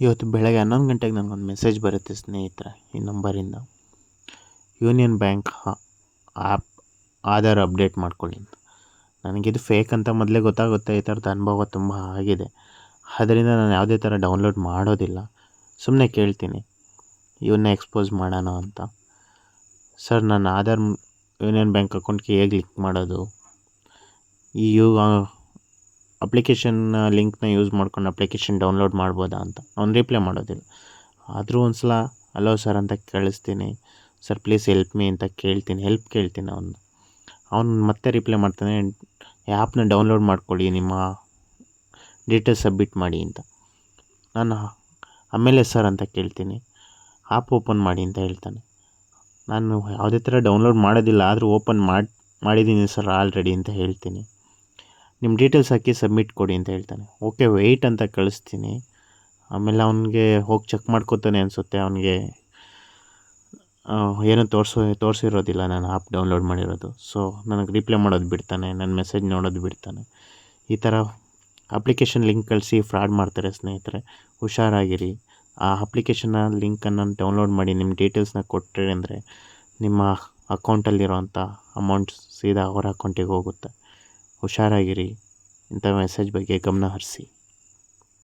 ಇವತ್ತು ಬೆಳಗ್ಗೆ ಹನ್ನೊಂದು ಗಂಟೆಗೆ ನನಗೊಂದು ಮೆಸೇಜ್ ಬರುತ್ತೆ ಸ್ನೇಹಿತರೆ ಈ ನಂಬರಿಂದ union bank app Aadhaar update ಮಾಡ್ಕೊಳ್ಳಿ ಅಂತ. ನನಗಿದು ಫೇಕ್ ಅಂತ ಮೊದಲೇ ಗೊತ್ತಾಗುತ್ತೆ. ಈ ಥರದ ಅನುಭವ ತುಂಬ ಆಗಿದೆ. ಆದ್ದರಿಂದ ನಾನು ಯಾವುದೇ ಥರ ಡೌನ್ಲೋಡ್ ಮಾಡೋದಿಲ್ಲ. ಸುಮ್ಮನೆ ಕೇಳ್ತೀನಿ. ಇವನ್ನ ಎಕ್ಸ್ಪೋಸ್ ಮಾಡೋಣ ಅಂತ. ಸರ್ ನನ್ನ ಆಧಾರ್ ಯೂನಿಯನ್ ಬ್ಯಾಂಕ್ ಅಕೌಂಟ್ಗೆ ಹೇಗೆ ಲಿಂಕ್ ಮಾಡೋದು? ಈ ಯು ಅಪ್ಲಿಕೇಶನ್ ಲಿಂಕ್ನ ಯೂಸ್ ಮಾಡ್ಕೊಂಡು ಅಪ್ಲಿಕೇಶನ್ ಡೌನ್ಲೋಡ್ ಮಾಡ್ಬೋದಾ ಅಂತ. ಅವ್ನು ರಿಪ್ಲೈ ಮಾಡೋದಿಲ್ಲ. ಆದರೂ ಒಂದು ಸಲ ಹಲೋ ಸರ್ ಅಂತ ಕಳಿಸ್ತೀನಿ. ಸರ್, ಪ್ಲೀಸ್ ಹೆಲ್ಪ್ ಮೀ ಅಂತ ಕೇಳ್ತೀನಿ. ಹೆಲ್ಪ್ ಕೇಳ್ತೀನಿ ಅವನು. ಅವ್ನು ಮತ್ತೆ ರಿಪ್ಲೈ ಮಾಡ್ತಾನೆ, ಆ್ಯಪ್ನ ಡೌನ್ಲೋಡ್ ಮಾಡ್ಕೊಳ್ಳಿ ನಿಮ್ಮ ಡೀಟೇಲ್ಸ್ ಸಬ್ಮಿಟ್ ಮಾಡಿ ಅಂತ. ನಾನು, ಆಮೇಲೆ ಸರ್ ಅಂತ ಕೇಳ್ತೀನಿ. ಆ್ಯಪ್ ಓಪನ್ ಮಾಡಿ ಅಂತ ಹೇಳ್ತಾನೆ. ನಾನು ಯಾವುದೇ ಥರ ಡೌನ್ಲೋಡ್ ಮಾಡೋದಿಲ್ಲ, ಆದರೂ ಓಪನ್ ಮಾಡಿ, ಮಾಡಿದ್ದೀನಿ ಸರ್ ಆಲ್ರೆಡಿ ಅಂತ ಹೇಳ್ತೀನಿ. ನಿಮ್ಮ ಡೀಟೇಲ್ಸ್ ಹಾಕಿ ಸಬ್ಮಿಟ್ ಕೊಡಿ ಅಂತ ಹೇಳ್ತಾನೆ. ಓಕೆ ವೆಯ್ಟ್ ಅಂತ ಕಳಿಸ್ತೀನಿ. ಆಮೇಲೆ ಅವನಿಗೆ ಹೋಗಿ ಚೆಕ್ ಮಾಡ್ಕೋತಾನೆ ಅನಿಸುತ್ತೆ. ಅವನಿಗೆ ಏನೂ ತೋರಿಸೋ, ತೋರಿಸಿರೋದಿಲ್ಲ ನಾನು ಆ್ಯಪ್ ಡೌನ್ಲೋಡ್ ಮಾಡಿರೋದು. ಸೊ ನನಗೆ ರಿಪ್ಲೈ ಮಾಡೋದು ಬಿಡ್ತಾನೆ ನನ್ನ ಮೆಸೇಜ್ ನೋಡೋದು ಬಿಡ್ತಾನೆ. ಈ ಥರ ಅಪ್ಲಿಕೇಶನ್ ಲಿಂಕ್ ಕಳಿಸಿ ಫ್ರಾಡ್ ಮಾಡ್ತಾರೆ ಸ್ನೇಹಿತರೆ. ಹುಷಾರಾಗಿರಿ. ಆ ಅಪ್ಲಿಕೇಶನ್ನ ಲಿಂಕನ್ನು ಡೌನ್ಲೋಡ್ ಮಾಡಿ ನಿಮ್ಮ ಡೀಟೇಲ್ಸ್ನ ಕೊಟ್ಟರೆ ಅಂದರೆ ನಿಮ್ಮ ಅಕೌಂಟಲ್ಲಿರೋಂಥ ಅಮೌಂಟ್ ಸೀದಾ ಅವರ ಅಕೌಂಟಿಗೆ ಹೋಗುತ್ತೆ. ಹುಷಾರಾಗಿರಿ. ಇಂಥ ಮೆಸೇಜ್ ಬಗ್ಗೆ ಗಮನ ಹರಿಸಿ.